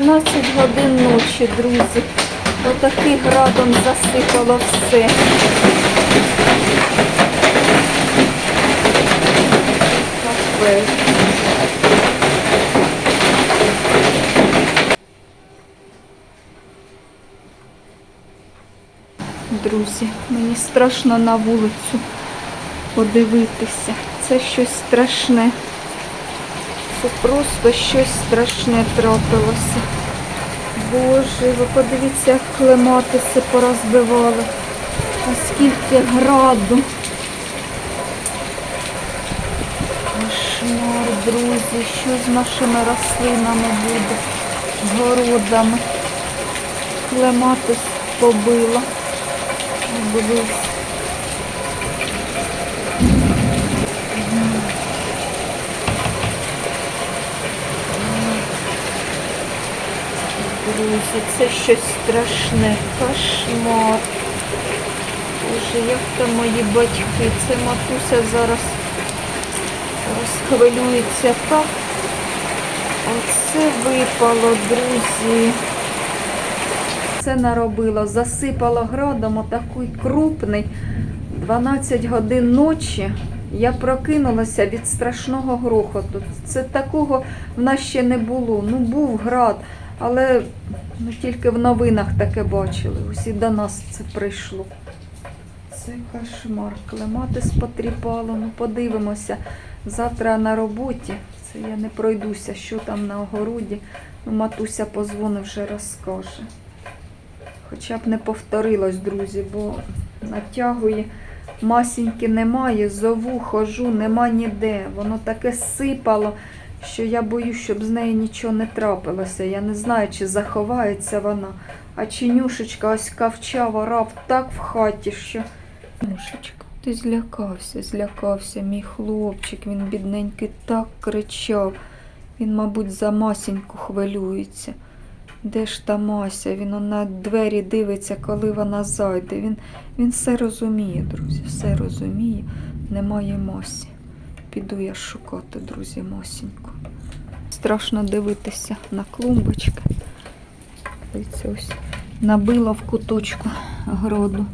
12 годин ночі, друзі. Отакий градом засипало все. Капець. Друзі, мені страшно на вулицю подивитися. Це щось страшне. Це просто щось страшне трапилося. Боже, ви подивіться, як клематиси порозбивали. А скільки граду. Кошмар, друзі, що з нашими рослинами буде, з городами. Клематис побила. Дивись. Друзі, це щось страшне, кошмар. Боже, як там мої батьки, це матуся зараз розхвилюється так. Оце випало, друзі. Це наробило, засипало градом отакий крупний. 12 годин ночі я прокинулася від страшного грохоту. Це такого в нас ще не було. Ну, був град, але ми тільки в новинах таке бачили. Ось і до нас це прийшло. Це кошмар. Клематис потріпало. Ну, подивимося. Завтра на роботі. Це я не пройдуся, що там на огороді. Ну, матуся позвонить, вже розкаже. Хоча б не повторилось, друзі, бо натягує. Масіньки немає, зову, хожу, нема ніде. Воно таке сипало, що я боюсь, щоб з нею нічого не трапилося. Я не знаю, чи заховається вона. А чинюшечка ось кавчава раб так в хаті, що. Нюшечка, ти злякався, злякався, мій хлопчик, він бідненький так кричав. Він, мабуть, за масіньку хвилюється. Де ж та Мася? Він на двері дивиться, коли вона зайде. Він, він все розуміє, друзі, все розуміє. Немає Масі. Піду я шукати, друзі, Масіньку. Страшно дивитися на клумбочки. Дивіться, ось набила в куточку гроду.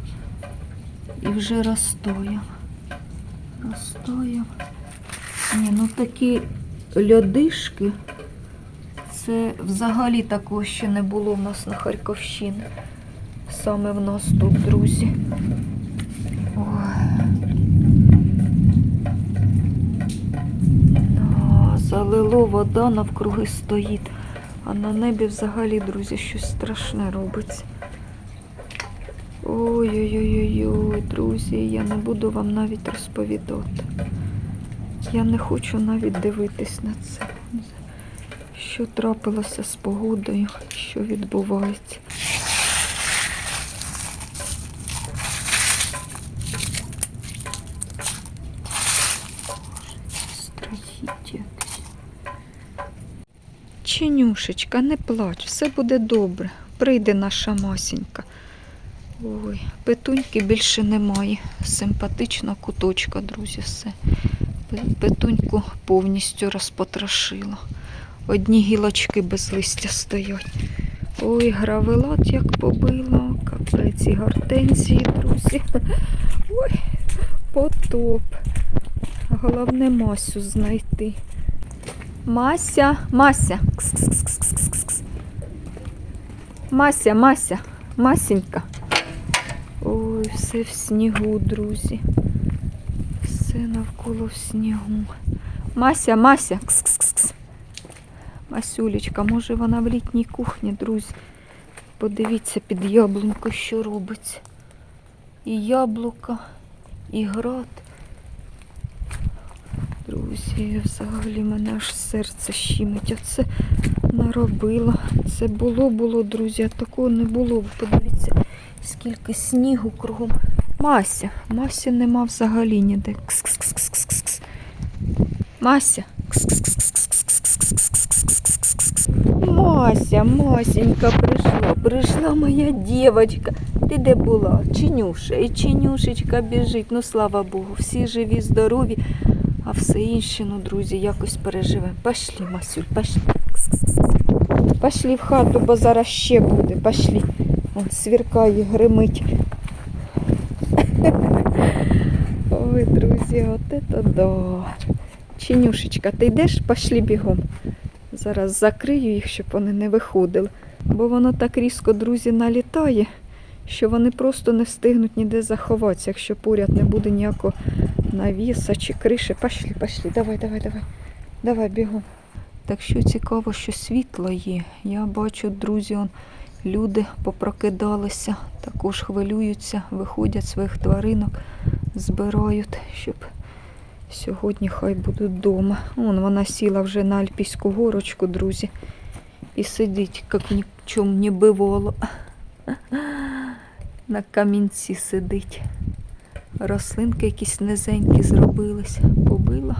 І вже розстояв. Розстояв. Ні, ну такі льодишки. Це взагалі такого ще не було в нас на Харківщині. Саме в нас тут, друзі. Залило вода навкруги стоїть. А на небі взагалі, друзі, щось страшне робиться. Ой-ой-ой, друзі, я не буду вам навіть розповідати. Я не хочу навіть дивитись на це. Що трапилося з погодою, що відбувається. Чинюшечка, не плач, все буде добре. Прийде наша масінька. Ой, петуньки більше немає. Симпатична куточка, друзі, все. Петуньку повністю розпотрошила. Одні гілочки без листя стоять. Ой, гравелат як побила, капець і гортензії, друзі. Ой, потоп. Головне Масю знайти. Мася, Мася. Кс-кс-кс-кс-кс-кс. Мася, Мася, Масенька. Ой, все в снігу, друзі. Все навколо в снігу. Мася, Мася. Кс-кс-кс-кс. Масюлечка, може вона в літній кухні, друзі. Подивіться під яблунько, що робиться. І яблука, і град друзі, взагалі мене аж серце щемить. А це наробила. Це було, було, друзі, а такого не було. Подивіться, скільки снігу кругом. Мася, Мася нема взагалі ніде. Кс -кс -кс -кс -кс. Мася. Мася, Масенька прийшла, прийшла моя дівчинка. Ти де була? Чинюша, і чинюшечка біжить. Ну слава Богу, всі живі, здорові а все інше, ну, друзі, якось переживемо. Пошли, Масюль, пошли. Пошли в хату, бо зараз ще буде. Пошли. Он сверкає, гримить. Ой, друзі, от это да. Чинюшечка, ти йдеш? Пошли бігом. Зараз закрию їх, щоб вони не виходили. Бо воно так різко, друзі, налітає, що вони просто не встигнуть ніде заховатися, якщо поряд не буде ніякого навіса чи криші. Пошли, пошли, давай, давай, давай. Давай, бігом. Так що цікаво, що світло є. Я бачу, друзі, он, люди попрокидалися, також хвилюються, виходять своїх тваринок, збирають, щоб сьогодні хай будуть вдома. Вон вона сіла вже на Альпійську горочку, друзі, і сидить, як ні в чому не бивало. На камінці сидить. Рослинки якісь низенькі зробились. Побила.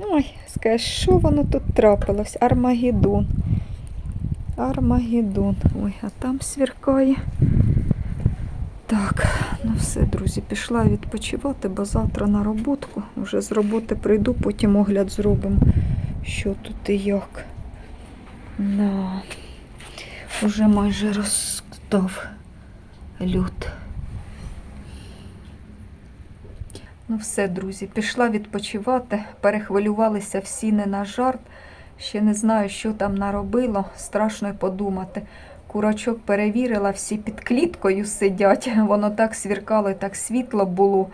Ой, скажеш, що воно тут трапилось? Армагеддон. Армагеддон. Ой, а там сверкає. Так, ну все, друзі, пішла відпочивати, бо завтра на роботку. Вже з роботи прийду, потім огляд зробимо, що тут і як. Да. Уже майже розстав люд. Ну все, друзі, пішла відпочивати. Перехвилювалися всі не на жарт. Ще не знаю, що там наробило. Страшно й подумати. Курачок перевірила, всі під кліткою сидять. Воно так свіркало і так світло було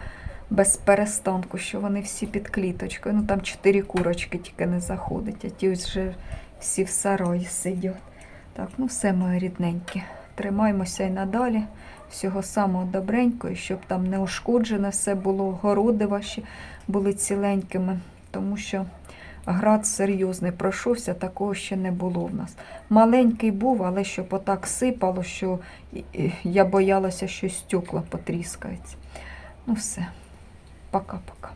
без перестанку, що вони всі під кліточкою. Ну там чотири курочки тільки не заходять, а ті вже всі в сарої сидять. Так, ну все, мої рідненькі. Тримаймося і надалі. Всього самого добренького, щоб там не ушкоджене все було, городи ваші були ціленькими, тому що град серйозний пройшовся, такого ще не було в нас. Маленький був, але щоб отак сипало, що я боялася, що стекла потріскаються. Ну все, пока-пока.